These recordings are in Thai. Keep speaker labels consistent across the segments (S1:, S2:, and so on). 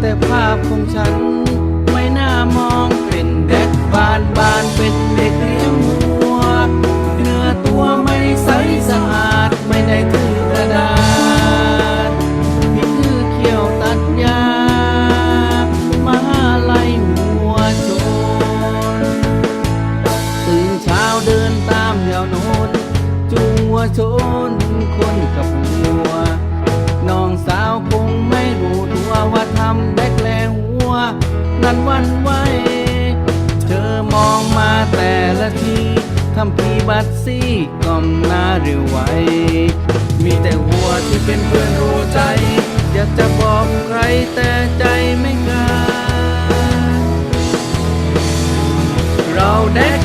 S1: แต่ภาพของฉัน ไม่น่ามองเป็นเด็กบานบานเป็นเด็กเลี้ยงวัวเนื้อตัวไม่ใสสะอาดไม่ได้ถือกระดาษนี่คือเขี้ยวตัดยามาไล่หัวโจรตื่นเช้าเดินตามแถวโน้นจูงวัวชนคนกับหัว ไหว เธอมองมาแต่ละทีทำพีบัตซี่ก้มหน้าเร็วไว มีแต่หัวที่เป็นเพื่อนรู้ใจ อยากจะบอกใครแต่ใจไม่กล้าเราได้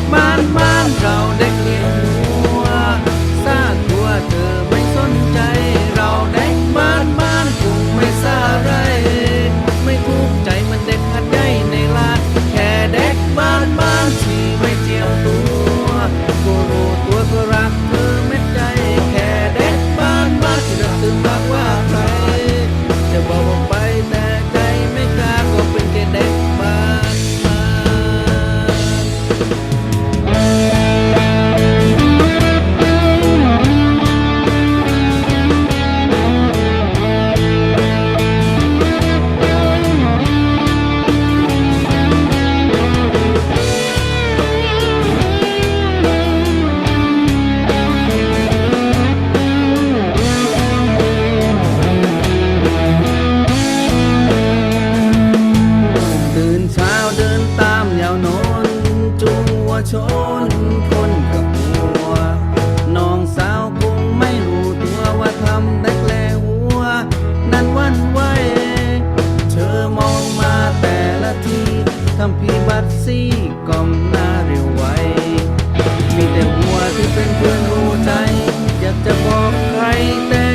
S1: ัมพีบัตซี่ก้มหน้าเร็วไว มีแต่หัวที่เป็นเพื่อนรู้ใจ อยากจะบอกใครแต่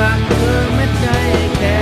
S1: รักเธอไม่ใจแค่